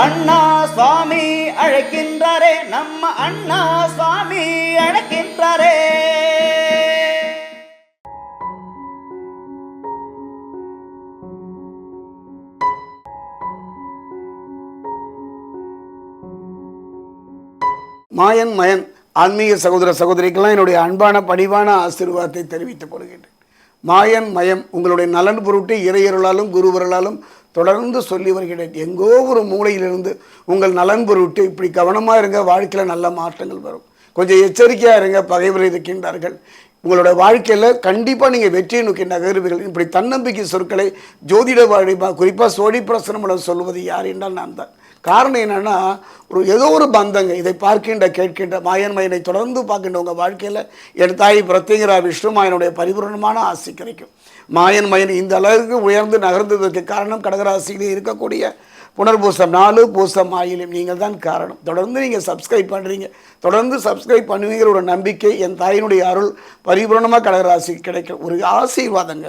அண்ணா சுவாமி அழைக்கின்றாரே நம்ம அண்ணா சுவாமி அழைக்கின்றாரே. மாயன் மயன் ஆன்மீக சகோதர சகோதரிக்கெல்லாம் என்னுடைய அன்பான பணிவான ஆசீர்வாதத்தை தெரிவித்துக் கொள்கின்றேன். மாயன் மயம் உங்களுடைய நலன் பொருட்டு இறையருளாலும் குருவர்களாலும் தொடர்ந்து சொல்லி வருகிறேன். எங்கோ ஒரு மூலையிலிருந்து உங்கள் நலன் பொருட்டு இப்படி கவனமாக இருங்க வாழ்க்கையில் நல்ல மாற்றங்கள் வரும். கொஞ்சம் எச்சரிக்கையாக இருங்க பகைவர் இருக்கின்றார்கள். உங்களோட வாழ்க்கையில் கண்டிப்பாக நீங்கள் வெற்றியை நோக்கி நகருவீர்கள். இப்படி தன்னம்பிக்கை சொற்களை ஜோதிட வாழ்ப்பா குறிப்பாக சோழி பிரசனம் சொல்வது யார் என்றால் நான் தான். காரணம் என்னென்னா ஒரு ஏதோ ஒரு பந்தங்க இதை பார்க்கின்ற கேட்கின்ற மாயன் மயனை தொடர்ந்து பார்க்கின்ற உங்கள் வாழ்க்கையில் என் தாய் பிரத்யேகரா விஷ்ணு மாயனுடைய பரிபூரணமான ஆசை கிடைக்கும். மாயன் மயன் இந்த அளவுக்கு உயர்ந்து நகர்ந்ததற்கு காரணம் கடகராசியிலே இருக்கக்கூடிய புனர்பூசம் நாலு பூசம் ஆயிலும் நீங்கள் தான் காரணம். தொடர்ந்து நீங்கள் சப்ஸ்கிரைப் பண்ணுறீங்க தொடர்ந்து சப்ஸ்கிரைப் பண்ணுவீங்கிற ஒரு நம்பிக்கை என் தாயினுடைய அருள் பரிபூரணமாக கடகராசிக்கு கிடைக்கும். ஒரு ஆசீர்வாதங்க.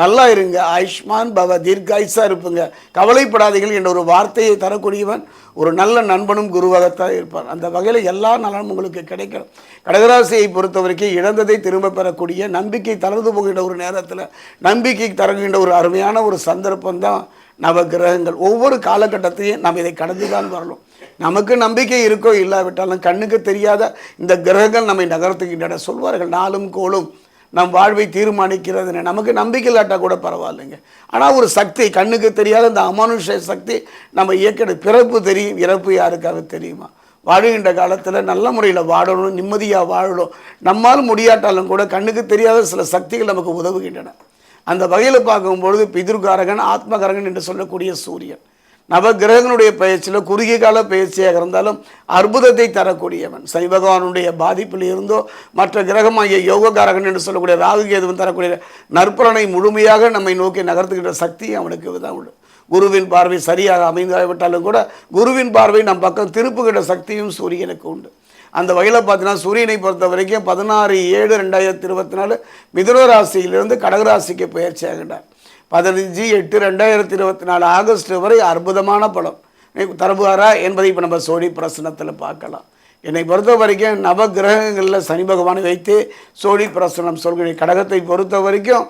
நல்லா இருங்க. ஆயுஷ்மான் பவ தீர்காயுஷாக இருப்புங்க. கவலைப்படாதீர்கள். என்ற ஒரு வார்த்தையை தரக்கூடியவன் ஒரு நல்ல நண்பனும் குருவாகத்தான் இருப்பான். அந்த வகையில் எல்லா நலனும் உங்களுக்கு கிடைக்கணும். கடகராசியை பொறுத்த வரைக்கும் இழந்ததை திரும்ப பெறக்கூடிய நம்பிக்கை தளர்ந்து போகின்ற ஒரு நேரத்தில் நம்பிக்கை தரகின்ற ஒரு அருமையான ஒரு சந்தர்ப்பம் தான் நவ கிரகங்கள் ஒவ்வொரு காலகட்டத்தையும் நாம் இதை கடந்து தான் வரணும். நமக்கு நம்பிக்கை இருக்கோ இல்லாவிட்டாலும் கண்ணுக்கு தெரியாத இந்த கிரகங்கள் நம்மை நகர்த்துகின்றன. சொல்வார்கள் நாளும் கோளும். நம் வாழ்வை தீர்மானிக்கிறதுன்னு நமக்கு நம்பிக்கை இல்லாட்டா கூட பரவாயில்லைங்க. ஆனால் ஒரு சக்தி கண்ணுக்கு தெரியாத இந்த அமானுஷ சக்தி நம்ம இயக்கிற பிறப்பு தெரியும். இறப்பு யாருக்காவது தெரியுமா? வாழுகின்ற காலத்தில் நல்ல முறையில் வாழணும் நிம்மதியாக வாழணும். நம்மால் முடியாட்டாலும் கூட கண்ணுக்கு தெரியாத சில சக்திகள் நமக்கு உதவுகின்றன. அந்த வகையில் பார்க்கும்பொழுது பிதிர்காரகன் ஆத்மகாரகன் என்று சொல்லக்கூடிய சூரியன். நவ கிரகங்களுடைய பயிற்சியில் குறுகிய கால பயிற்சியாக இருந்தாலும் அற்புதத்தை தரக்கூடியவன். சனி பகவானுடைய பாதிப்பில் இருந்தோ மற்ற கிரகமாகிய யோகக்காரகன் என்று சொல்லக்கூடிய ராகு கேதுவன் தரக்கூடிய நற்பலனை முழுமையாக நம்மை நோக்கி நகர்த்துகின்ற சக்தி அவனுக்கு தான் உண்டு. குருவின் பார்வை சரியாக அமைந்தாவிட்டாலும் கூட குருவின் பார்வை நம் பக்கம் திருப்புகின்ற சக்தியும் சூரியனுக்கு உண்டு. அந்த வகையில் பார்த்தீங்கன்னா சூரியனை பொறுத்த வரைக்கும் பதினாறு ஏழு ரெண்டாயிரத்தி இருபத்தி நாலு மிதுன ராசியிலிருந்து கடகராசிக்கு பயிற்சியாகின்றார் பதினஞ்சு எட்டு ரெண்டாயிரத்தி இருபத்தி நாலு ஆகஸ்ட் வரை அற்புதமான படம். தருவாரா என்பதை இப்போ நம்ம சோழி பிரசனத்தில் பார்க்கலாம். என்னை பொறுத்த வரைக்கும் நவ கிரகங்களில் சனி பகவானை வைத்து சோழி பிரசனம் சொல்கிறேன் கடகத்தை பொறுத்த வரைக்கும்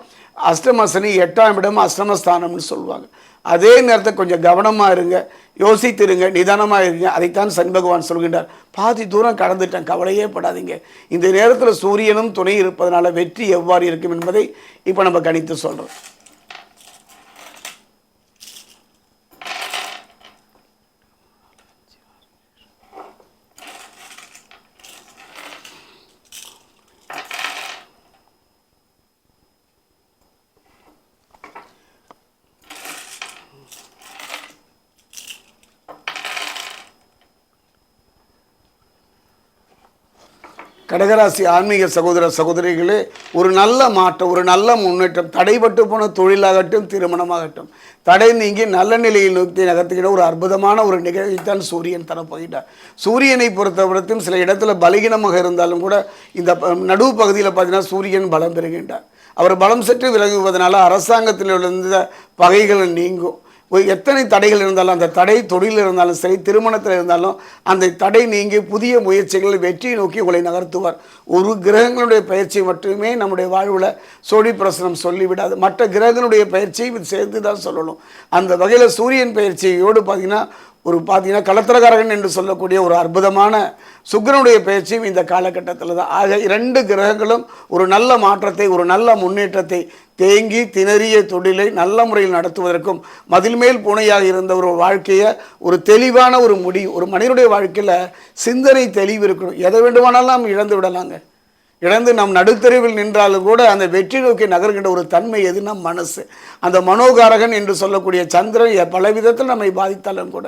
அஷ்டமசனி எட்டாம் இடம் அஷ்டமஸ்தானம்னு சொல்லுவாங்க. அதே நேரத்தில் கொஞ்சம் கவனமாக இருங்க யோசித்திருங்க நிதானமாக இருங்க. அதைத்தான் சனி பகவான் சொல்கின்றார். பாதி தூரம் கடந்துட்டேன் கவலையே படாதீங்க. இந்த நேரத்தில் சூரியனும் துணை இருப்பதனால வெற்றி எவ்வாறு இருக்கும் என்பதை இப்போ நம்ம கணித்து சொல்கிறோம் கடகராசி ஆன்மீக சகோதர சகோதரிகளே ஒரு நல்ல மாற்றம் ஒரு நல்ல முன்னேற்றம் தடைபட்டு போன தொழிலாகட்டும் திருமணமாகட்டும் தடை நீங்கி நல்ல நிலையில் நோக்கி நகர்த்துகிற ஒரு அற்புதமான ஒரு நிகழ்வைத்தான் சூரியன் தரப்போகிறார் சூரியனை பொறுத்தவரைக்கும் சில இடத்துல பலகீனமாக இருந்தாலும் கூட இந்த நடுவு பகுதியில் பார்த்தீங்கன்னா சூரியன் பலம் பெறுகின்றார். அவர் பலம் சற்று விலகுவதனால அரசாங்கத்தில் இருந்த பகைகள் நீங்கும். எத்தனை தடைகள் இருந்தாலும் அந்த தடை தொழிலில் இருந்தாலும் சரி திருமணத்தில் இருந்தாலும் அந்த தடை நீங்கி புதிய முயற்சிகளை வெற்றியை நோக்கி உங்களை நகர்த்துவார். ஒரு கிரகங்களுடைய பயிற்சி மட்டுமே நம்முடைய வாழ்வில் சோழி பிரசனம் சொல்லிவிடாது. மற்ற கிரகங்களுடைய பயிற்சியை இது சேர்த்து தான் சொல்லணும். அந்த வகையில் சூரியன் பயிற்சியோடு பார்த்தீங்கன்னா ஒரு பார்த்தீங்கன்னா கலத்திரகாரகன் என்று சொல்லக்கூடிய ஒரு அற்புதமான சுக்கிரனுடைய பேச்சையும் இந்த காலகட்டத்தில் தான். ஆக இரண்டு கிரகங்களும் ஒரு நல்ல மாற்றத்தை ஒரு நல்ல முன்னேற்றத்தை தேங்கி திணறிய தொழிலை நல்ல முறையில் நடத்துவதற்கும் மதில் மேல் பூனையாக இருந்த ஒரு வாழ்க்கையை ஒரு தெளிவான ஒரு முடிவு ஒரு மனிதனுடைய வாழ்க்கையில் சிந்தனை தெளிவு இருக்கணும். எதை வேண்டுமானாலும் நாம் இழந்து விடலாங்க. இழந்து நம் நடுத்தருவில் நின்றாலும் கூட அந்த வெற்றி நோக்கி நகர்கின்ற ஒரு தன்மை எதுனா மனசு. அந்த மனோகாரகன் என்று சொல்லக்கூடிய சந்திரன் பல விதத்தில் நம்மை பாதித்தாலும் கூட.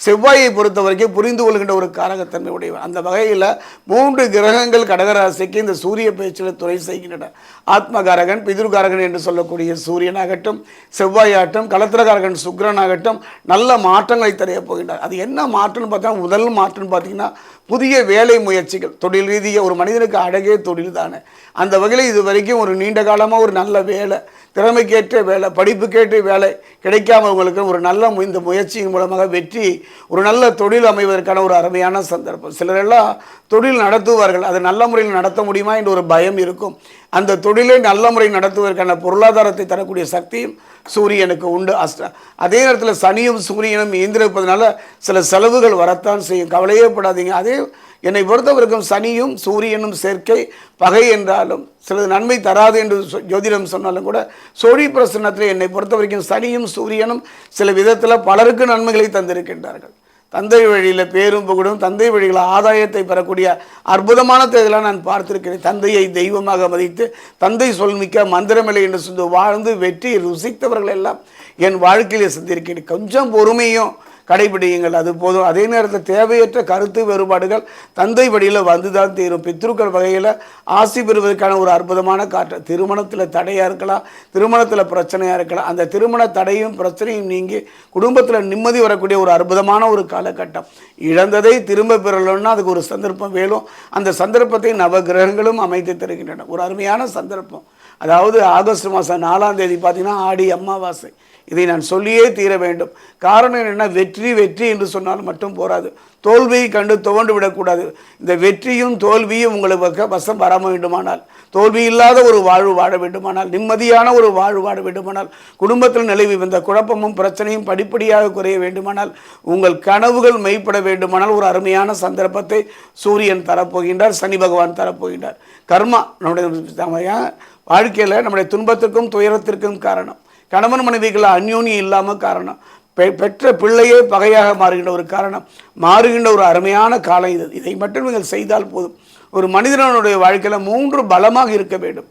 செவ்வாயை பொறுத்த வரைக்கும் புரிந்து கொள்கின்ற ஒரு காரகத்தன்மை உடையவர் அந்த வகையில் மூன்று கிரகங்கள் கடகராசிக்கு இந்த சூரிய பயிற்சியில் துறை செய்கின்றன. ஆத்மகாரகன் பிதுர்காரகன் என்று சொல்லக்கூடிய சூரியனாகட்டும் செவ்வாயாகட்டும் கலத்திரகாரகன் சுக்கரனாகட்டும் நல்ல மாற்றங்களை தரைய போகின்றார். அது என்ன மாற்றம்னு பார்த்தா முதல் மாற்றம்னு பார்த்தீங்கன்னா புதிய வேலை முயற்சிகள். தொழில் ரீதியாக ஒரு மனிதனுக்கு அழகே தொழில் தானே. அந்த வகையில் இது வரைக்கும் ஒரு நீண்ட காலமாக ஒரு நல்ல வேலை திறமைக்கேற்ற வேலை படிப்புக்கேற்ற வேலை கிடைக்காம உங்களுக்கு ஒரு நல்ல மு- இந்த முயற்சியின் மூலமாக வெற்றி ஒரு நல்ல தொழில் அமைவதற்கான ஒரு அருமையான சந்தர்ப்பம். சிலரெல்லாம் தொழில் நடத்துவார்கள். அதை நல்ல முறையில் நடத்த முடியுமா என்ற ஒரு பயம் இருக்கும். அந்த தொழிலை நல்ல முறையில் நடத்துவதற்கான பொருளாதாரத்தை தரக்கூடிய சக்தியும் சூரியனுக்கு உண்டு. அஷ்ட அதே நேரத்தில் சனியும் சூரியனும் இயந்திருப்பதனால சில செலவுகள் வரத்தான் செய்யும். கவலையே படாதீங்க. அதே என்னை பொறுத்தவரைக்கும் சனியும் சூரியனும் சேர்க்கை பகை என்றாலும் சிலது நன்மை தராது என்று சொ- ஜோதிடம் சொன்னாலும் கூட சோழி பிரசன்னத்தில் என்னை பொறுத்த வரைக்கும் சனியும் சூரியனும் சில விதத்தில் பலருக்கு நன்மைகளை தந்திருக்கின்றார்கள். தந்தை வழியில் பேரும் புகழும் தந்தை வழியில் ஆதாயத்தை பெறக்கூடிய அற்புதமான தேர்தலாக நான் பார்த்திருக்கிறேன். தந்தையை தெய்வமாக மதித்து தந்தை சொல்மிக்க மந்திரமில்லை என்று சொல்லி வாழ்ந்து வெற்றி ருசித்தவர்கள் எல்லாம் என் வாழ்க்கையில் சந்திருக்கிறேன் கொஞ்சம் பொறுமையும் கடைபிடியுங்கள். அது போதும். அதே நேரத்தில் தேவையற்ற கருத்து வேறுபாடுகள் தந்தை வழியில் வந்து தான் தீரும். பித்ருக்கள் வகையில் ஆசி பெறுவதற்கான ஒரு அற்புதமான காற்று. திருமணத்தில் தடையாக இருக்கலாம். திருமணத்தில் பிரச்சனையாக இருக்கலாம். அந்த திருமண தடையும் பிரச்சனையும் நீங்கி குடும்பத்தில் நிம்மதி வரக்கூடிய ஒரு அற்புதமான ஒரு காலகட்டம். இழந்ததை திரும்ப பெறலன்னா அதுக்கு ஒரு சந்தர்ப்பம் வேணும். அந்த சந்தர்ப்பத்தை நவகிரகங்களும் அமைத்து தருகின்றன. ஒரு அருமையான சந்தர்ப்பம். அதாவது ஆகஸ்ட் மாதம் நாலாம் தேதி பார்த்தீங்கன்னா ஆடி அமாவாசை. இதை நான் சொல்லியே தீர வேண்டும். காரணம் என்னென்னா வெற்றி வெற்றி என்று சொன்னால் மட்டும் போராது தோல்வியை கண்டு துவண்டு விடக்கூடாது. இந்த வெற்றியும் தோல்வியும் உங்களுக்கு வக்க- வசம் வர வேண்டுமானால் தோல்வி இல்லாத ஒரு வாழ்வு வாழ வேண்டுமானால் நிம்மதியான ஒரு வாழ்வு வாழ வேண்டுமானால் குடும்பத்தில் நிலவி வந்த குழப்பமும் பிரச்சனையும் படிப்படியாக குறைய வேண்டுமானால் உங்கள் கனவுகள் மெய்ப்பட வேண்டுமானால் ஒரு அருமையான சந்தர்ப்பத்தை சூரியன் தரப்போகின்றார் சனி பகவான் தரப்போகின்றார். கர்மா நம்முடைய வாழ்க்கையில் நம்முடைய துன்பத்திற்கும் துயரத்திற்கும் காரணம். கணவன் மனைவிகள் அந்யோன்யம் இல்லாமல் காரணம். பெ- பெற்ற பிள்ளையே பகையாக மாறுகின்ற ஒரு காரணம். மாறுகின்ற ஒரு அருமையான காலம் இது. இதை மட்டும் நீங்கள் செய்தால் போதும். ஒரு மனிதனுடைய வாழ்க்கையில் மூன்று பலமாக இருக்க வேண்டும்.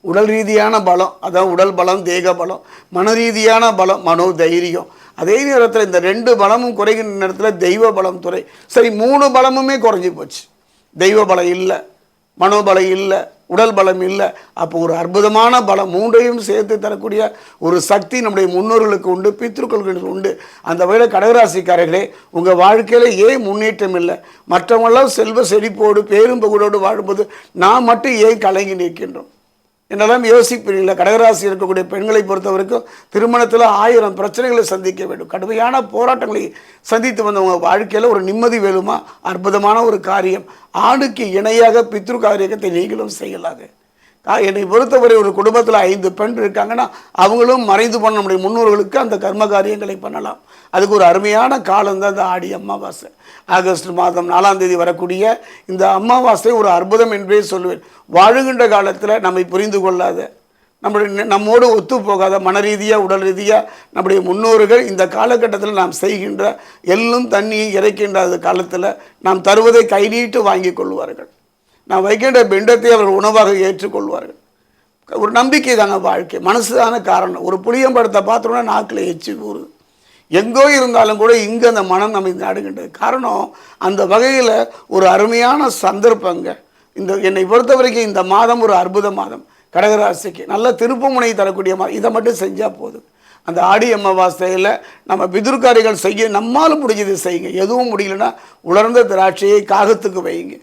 உடல் ரீதியான பலம் அதான் உடல் பலம் தேக பலம் மன ரீதியான பலம் மனோ தைரியம். அதே நேரத்தில் இந்த ரெண்டு பலமும் குறைகின்ற நேரத்தில் தெய்வ பலம் துறை. சரி மூணு பலமுமே குறைஞ்சி போச்சு. தெய்வ பலம் இல்லை மனோபலம் இல்லை உடல் பலம் இல்லை. அப்போ ஒரு அற்புதமான பலம் மூன்றையும் சேர்த்து தரக்கூடிய ஒரு சக்தி நம்முடைய முன்னோர்களுக்கு உண்டு பித்ருக்களுக்கு உண்டு. அந்த வகையில் கடகராசிக்காரர்களே உங்கள் வாழ்க்கையில் ஏன் முன்னேற்றம் இல்லை? மற்றவங்களாம் செல்வ செழிப்போடு பேரும் புகழோடு வாழும்போது நான் மட்டும் ஏன் கலங்கி நிற்கின்றோம்? என்னெல்லாம் யோசிப்பீங்களா கடகராசி இருக்கக்கூடிய பெண்களை பொறுத்த வரைக்கும் திருமணத்தில் ஆயிரம் பிரச்சனைகளை சந்திக்க வேண்டும். கடுமையான போராட்டங்களை சந்தித்து வந்தவங்க வாழ்க்கையில் ஒரு நிம்மதி வேணுமா? அற்புதமான ஒரு காரியம். ஆணுக்கு இணையாக பித்ரு காரியத்தை நீங்களும் செய்யலாங்க. என்னை பொறுத்தவரை ஒரு குடும்பத்தில் ஐந்து பெண் இருக்காங்கன்னா அவங்களும் மறைந்து போன நம்முடைய முன்னோர்களுக்கு அந்த கர்ம காரியங்களை பண்ணலாம். அதுக்கு ஒரு அருமையான காலம் தான் இந்த ஆடி அமாவாசை. ஆகஸ்ட் மாதம் நாலாம் தேதி வரக்கூடிய இந்த அமாவாசை ஒரு அற்புதம் என்றே சொல்லுவேன் வாழுகின்ற காலத்தில் நம்மை புரிந்து கொள்ளாத நம்முடைய நம்மோடு ஒத்து போகாத மன ரீதியாக உடல் ரீதியாக நம்முடைய முன்னோர்கள் இந்த காலகட்டத்தில் நாம் செய்கின்ற எள்ளும் தண்ணியும் இறைக்கின்ற காலத்தில் நாம் தருவதை கை நீட்டு வாங்கி கொள்வார்கள். நான் வைக்கின்ற பிண்டத்தை அவர்கள் உணவாக ஏற்றுக்கொள்வார்கள். ஒரு நம்பிக்கை தாங்க வாழ்க்கை. மனசு தானே காரணம். ஒரு புளியம்படத்தை பார்த்தோம்னா நாக்கில் எச்சி ஊறுது. எங்கோ இருந்தாலும் கூட இங்கே அந்த மனம் நம்ம நாடுகின்றது. காரணம் அந்த வகையில் ஒரு அருமையான சந்தர்ப்பங்க. இந்த என்னை பொறுத்த வரைக்கும் இந்த மாதம் ஒரு அற்புத மாதம். கடகராசிக்கு நல்ல திருப்புமுனை தரக்கூடிய மாதம். இதை மட்டும் செஞ்சால் போதும். அந்த ஆடி அமாவாசையில் நம்ம பிதுர்காரிகள் செய்ய நம்மால் முடிஞ்சது செய்யுங்க. எதுவும் முடியலன்னா உலர்ந்த திராட்சையை காகத்துக்கு வையுங்க.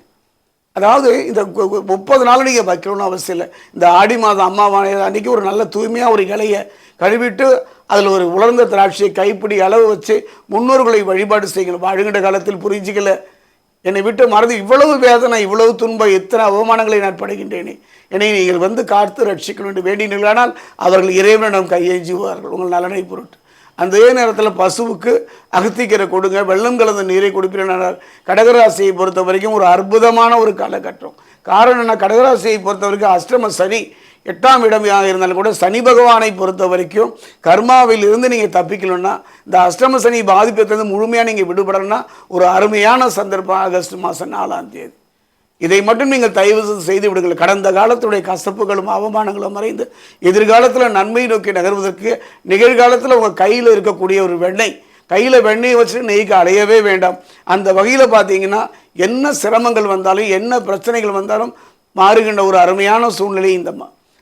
அதாவது இந்த கு- முப்பது நாள் நீங்கள் வைக்கணும்னு அவசியம் இல்லை. இந்த ஆடி மாதம் அம்மாவான அன்றைக்கி ஒரு நல்ல தூய்மையாக ஒரு இலையை கழுவிட்டு அதில் ஒரு உலர்ந்த திராட்சையை கைப்பிடி அளவு வச்சு முன்னோர்களை வழிபாடு செய்யணும் வாழுகின்ற காலத்தில் புரிஞ்சிக்கல. என்னை விட்டு மறந்து இவ்வளவு வேதனை இவ்வளவு துன்பம் எத்தனை அவமானங்களை நான் படுகின்றேனே. என்னை நீங்கள் வந்து காத்து ரட்சிக்கணும் என்று வேண்டினீர்களானால் அவர்கள் இறைவனிடம் கையேஞ்சுவார்கள். உங்கள் நலனை பொருட்டு. அதே நேரத்தில் பசுவுக்கு அகத்திக்கரை கொடுங்க வெள்ளம் கலந்த நீரை கொடுப்பீர்கள் கடகராசியை பொறுத்த வரைக்கும் ஒரு அற்புதமான ஒரு காலகட்டம். காரணம் என்ன? கடகராசியை பொறுத்த வரைக்கும் அஷ்டம சனி எட்டாம் இடமாக இருந்தாலும் கூட சனி பகவானை பொறுத்த வரைக்கும் கர்மாவில் இருந்து நீங்கள் தப்பிக்கணும்னா இந்த அஷ்டம சனி பாதிப்பத்திலிருந்து முழுமையாக நீங்கள் விடுபடணும்னா ஒரு அருமையான சந்தர்ப்பம் ஆகஸ்ட் மாதம் நாலாம் தேதி. இதை மட்டும் நீங்கள் தயவு செய்து செய்து விடுங்கள் கடந்த காலத்துடைய கசப்புகளும் அவமானங்களும் மறைந்து எதிர்காலத்தில் நன்மை நோக்கி நகர்வதற்கு நிகழ்காலத்தில் உங்கள் கையில் இருக்கக்கூடிய ஒரு வெண்ணெய் கையில் வெண்ணெயை வச்சு நெய்க்கு அடையவே வேண்டாம். அந்த வகையில் பார்த்தீங்கன்னா என்ன சிரமங்கள் வந்தாலும் என்ன பிரச்சனைகள் வந்தாலும் மாறுகின்ற ஒரு அருமையான சூழ்நிலை இந்த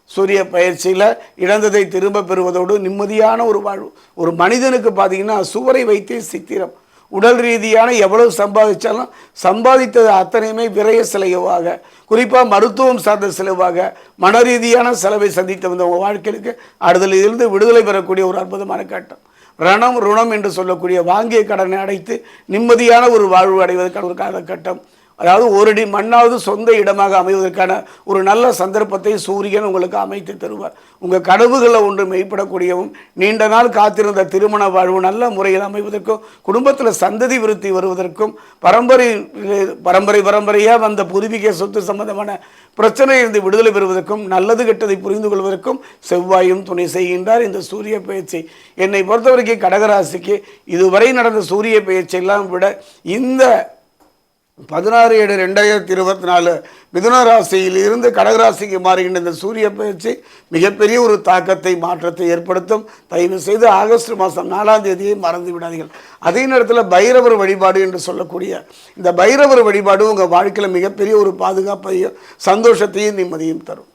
சூரிய பயிற்சியில் இழந்ததை திரும்ப பெறுவதோடு நிம்மதியான ஒரு வாழ்வு. ஒரு மனிதனுக்கு பார்த்தீங்கன்னா சுவரை வைத்தே சித்திரம். உடல் ரீதியான எவ்வளவு சம்பாதிச்சாலும் சம்பாதித்தது அத்தனையுமே விரய செலவாக. குறிப்பாக மருத்துவம் சார்ந்த செலவாக. மன ரீதியான செலவை சந்தித்து வந்த உங்கள் வாழ்க்கைக்கு அடுதல் இருந்து விடுதலை பெறக்கூடிய ஒரு அற்புதமான கட்டம். ரணம் ருணம் என்று சொல்லக்கூடிய வாங்கிய கடனை அடைத்து நிம்மதியான ஒரு வாழ்வு அடைவதற்கான ஒரு காலகட்டம். அதாவது ஒரு அடி மண்ணாவது சொந்த இடமாக அமைவதற்கான ஒரு நல்ல சந்தர்ப்பத்தை சூரியன் உங்களுக்கு அமைத்து தருவார். உங்கள் கனவுகளில் ஒன்று மெய்ப்படக்கூடியவும் நீண்ட நாள் காத்திருந்த திருமண வாழ்வு நல்ல முறையில் அமைவதற்கும் குடும்பத்தில் சந்ததி விருத்தி வருவதற்கும் பரம்பரை பரம்பரை பரம்பரையாக வந்த பூர்வீக சொத்து சம்பந்தமான பிரச்சனையிலிருந்து விடுதலை பெறுவதற்கும் நல்லது கெட்டதை புரிந்து கொள்வதற்கும் செவ்வாயும் துணை செய்கின்றார் இந்த சூரிய பயிற்சி என்னை பொறுத்தவரைக்கும் கடகராசிக்கு இதுவரை நடந்த சூரிய பயிற்சியெல்லாம் விட இந்த பதினாறு ஏழு ரெண்டாயிரத்தி இருபத்தி நாலு மிதுன ராசியில் இருந்து கடகராசிக்கு மாறுகின்ற இந்த சூரிய பயிற்சி மிகப்பெரிய ஒரு தாக்கத்தை மாற்றத்தை ஏற்படுத்தும். தயவு செய்து ஆகஸ்ட் மாதம் நாலாம் தேதியை மறந்து விடாதீர்கள். அதே நேரத்தில் பைரவர் வழிபாடு என்று சொல்லக்கூடிய இந்த பைரவர் வழிபாடு உங்கள் வாழ்க்கையில் மிகப்பெரிய ஒரு பாதுகாப்பையும் சந்தோஷத்தையும் நிம்மதியும் தரும்.